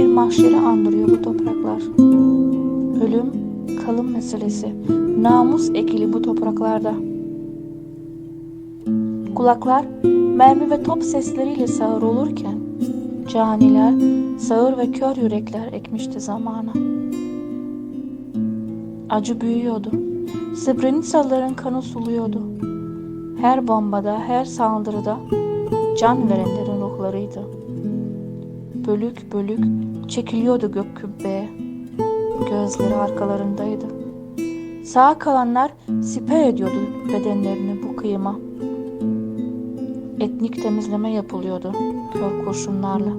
mahşeri andırıyor bu topraklar. Ölüm, kalım meselesi, namus ekili bu topraklarda. Kulaklar mermi ve top sesleriyle sağır olurken, caniler sağır ve kör yürekler ekmişti zamanı. Acı büyüyordu. Srebrenitsalıların kanı suluyordu. Her bombada, her saldırıda can verenlerin ruhlarıydı. Bölük bölük çekiliyordu gök kübbeye. Gözleri arkalarındaydı. Sağ kalanlar siper ediyordu bedenlerini bu kıyıma. Etnik temizleme yapılıyordu kör kurşunlarla.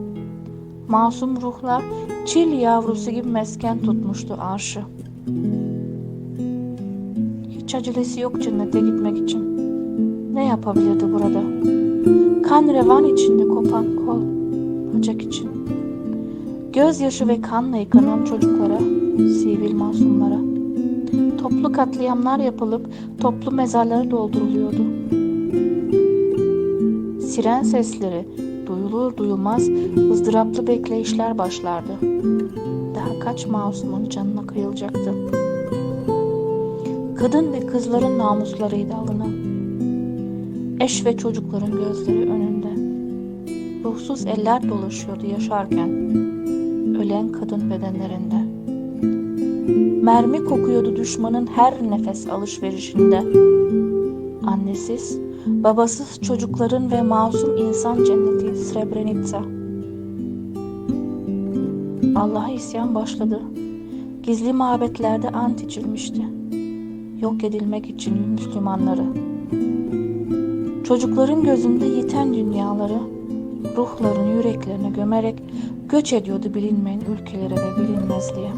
Masum ruhlar çil yavrusu gibi mesken tutmuştu arşı. Hiç acelesi yok cennete gitmek için. Ne yapabilirdi burada? Kan revan içinde kopan kol, bacak için. Gözyaşı ve kanla yıkanan çocuklara, sivil masumlara. Toplu katliamlar yapılıp toplu mezarları dolduruluyordu. Siren sesleri duyulur duyulmaz ızdıraplı bekleyişler başlardı. Daha kaç masumun canına kıyılacaktı. Kadın ve kızların namuslarıydı alınan. Eş ve çocukların gözleri önünde. Ruhsuz eller dolaşıyordu yaşarken. Ölen kadın bedenlerinde. Mermi kokuyordu düşmanın her nefes alışverişinde. Annesiz, babasız çocukların ve masum insan cenneti Srebrenica. Allah'a isyan başladı. Gizli mabetlerde ant içilmişti. Yok edilmek için Müslümanları. Çocukların gözünde yiten dünyaları, ruhlarını yüreklerine gömerek göç ediyordu bilinmeyen ülkelere ve bilinmezliğe.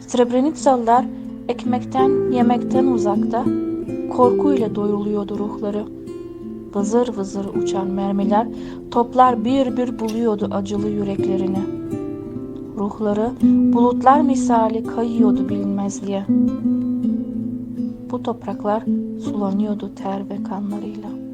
Srebrenitsalılar ekmekten, yemekten uzakta, korkuyla doyuluyordu ruhları. Vızır vızır uçan mermiler, toplar bir bir buluyordu acılı yüreklerini. Ruhları bulutlar misali kayıyordu bilinmezliğe. Bu topraklar sulanıyordu ter ve kanlarıyla.